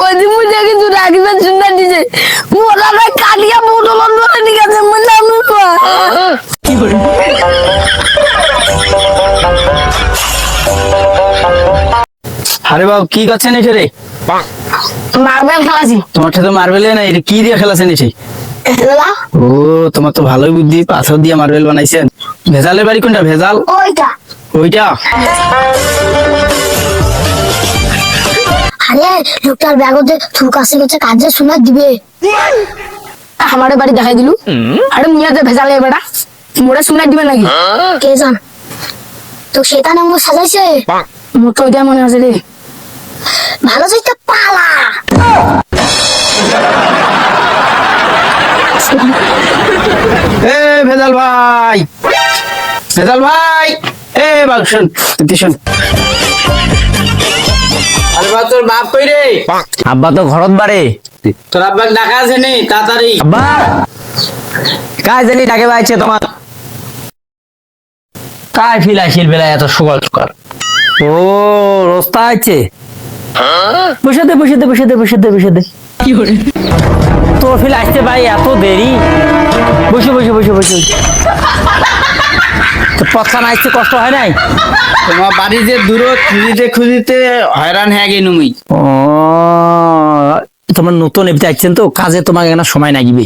ওই মুঝে কিন্তু রাখবেন শুনে দিছে না কালিয়া বোতল ধরে নিয়ে গেছে মুঝে আমি আরে বাবু কি করছেন এসে রে? মার্বেল খেলাছি। তোমার সাথে মার্বেলে না এটা কি দিয়ে খেলাছেন এসে ও তোমার তো ভালোই বুদ্ধি পাথর দিয়ে মার্বেল বানাইছেন। ভেজালের বাড়ি কোনটা ভেজাল? ওইটা। ওইটা? আরে লোকটার ব্যাগতে থুক আসে গেছে কাজে শোনা দিবে। আমার বাড়ি দেখাই দিলু? আরে মিয়াতে ভেজালে বেটা। মোড়ে শোনা দিবে নাকি? কে জান? তো সেটা না আমার সাজাইছে? মোর তো মনে আছে রে। ভালো চাইতে পালা। এ ভেজাল ভাই। ভেজাল ভাই। এ বাবু শোন বাবা তোর বাপ কই রে? আব্বা তো ঘরত বাড়ে। তোর আব্বাক ডাকা আছে নি তাড়াতাড়ি। আব্বা কাজ জানি ডাকে বাইছে তোমার? কায় ফিল আসিল বেলা এত সকাল সকাল ও রস্তা আছে বসে দে বসে দে বসে দে বসে দে বসে দে কি করে তোর ফিল আসতে ভাই এত দেরি? বসে বসে বসে বসে। পথখান আসতে কষ্ট হয় নাই? তোমার বাড়ি যে দূর খুঁজিতে খুঁজিতে হয়রান হয়ে গেল মুই ও তোমার নতুন এমনি আসছেন তো কাজে তোমাকে এখানে সময় লাগিবে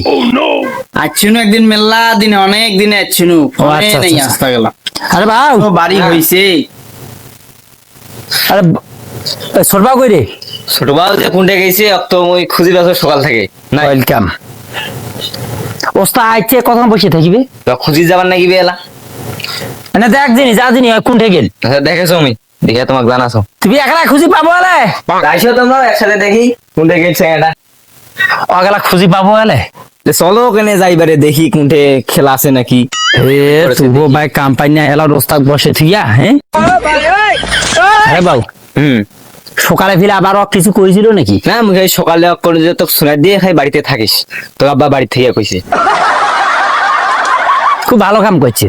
আচ্ছুনু একদিন মেলা দিনে অনেক দিনে আচ্ছুনু ফোনে আচ্ছা, নেই আচ্ছা, আসতে গেলাম। আরে বাউ! ও বাড়ি হইছে। আরে সরবা কই রে? ছোট বাবু যে কোনটা গেছে অত ওই খুঁজি বেসো সকাল থেকে। না ওয়েলকাম ওস্তা আইছে কখন বসে থাকিবে? তো খুঁজি যাবার নাকি বেলা না দেখ জিনিস যা জিনিস কোনঠে গেল। আচ্ছা, দেখেছ আমি। দেখে তোমাকে জানাছো। তুমি একলা খুঁজি পাবো এলে? আইসো তোমরা একসাথে দেখি কোনটা গেছে এটা অগলা খুঁজি পাবো চলো ওখানে যাইবারে দেখি খেলা আছে নাকি। এ তুবো ভাই কাম্পানি এলা রোস্তাক বসে হ্যাঁ আরে বাবু হুম। সকালে ফিরে আবার কিছু কইছিল নাকি? না এই সকালে করে যে তোকে শোনা দিয়ে খাই বাড়িতে থাকিস। তো আব্বা বাড়ি থেকে কইছে। খুব ভালো কাম করছে।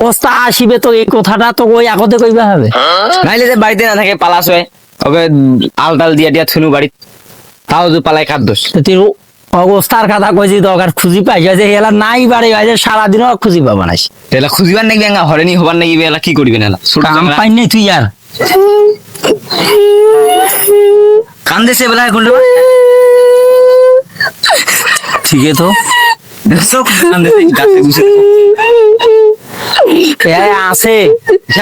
ওস্তা আসিবে তো এই কথাটা তো ওই আগতে কইবা হবে। নাইলে যে বাড়িতে না থাকে পালাস হয় ওকে আলটাল দিয়া দিয়া থুনু বাড়ি তাও যে পালাই তুই অবস্থার কথা কইছি দরকার খুঁজি পাইছে যে এলা নাই বাড়ি আছে সারাদিনও খুঁজি পাবা না এলা খুঁজিবার নাকি হরেনি হবার নাকি এলা কি করবেন এলা ছোট কাম পাই নাই তুই আর। কান্দেছে বেলা কোনটা ঠিক তো কান্দেছে গাছে গুছে এ আছে।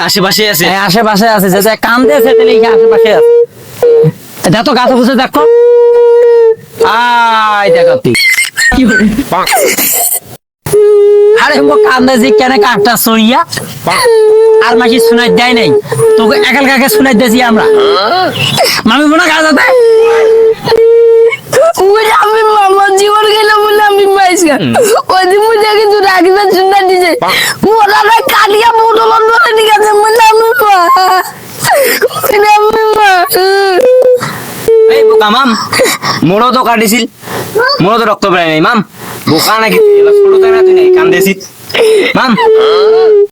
আশেপাশে আছে। আশেপাশে আছে। যে তাহলে আশেপাশে আছে। এটা তো গাছে বুঝে দেখো। দেখো তুই। আরে মো কান্দে যে কেন কাঠটা সরিয়া আর মাসি শুনাই দেয় নাই। তোকে একাল কাকে শুনাই দিয়েছি আমরা? মামি মনে কাজ আছে? আমি দিন মুঝে কিন্তু রাখবেন শুনে দিছে। মোরা না কালিয়া বোতল ধরে নিয়ে গেছে মুঝে আমি আমি এই বোকা মাম মোড়ো তো কাটিছিল মোড়ো তো রক্ত বেড়ায় নাই মাম। বোকা নাকি ছোট না তুই কান্দেছিস মাম।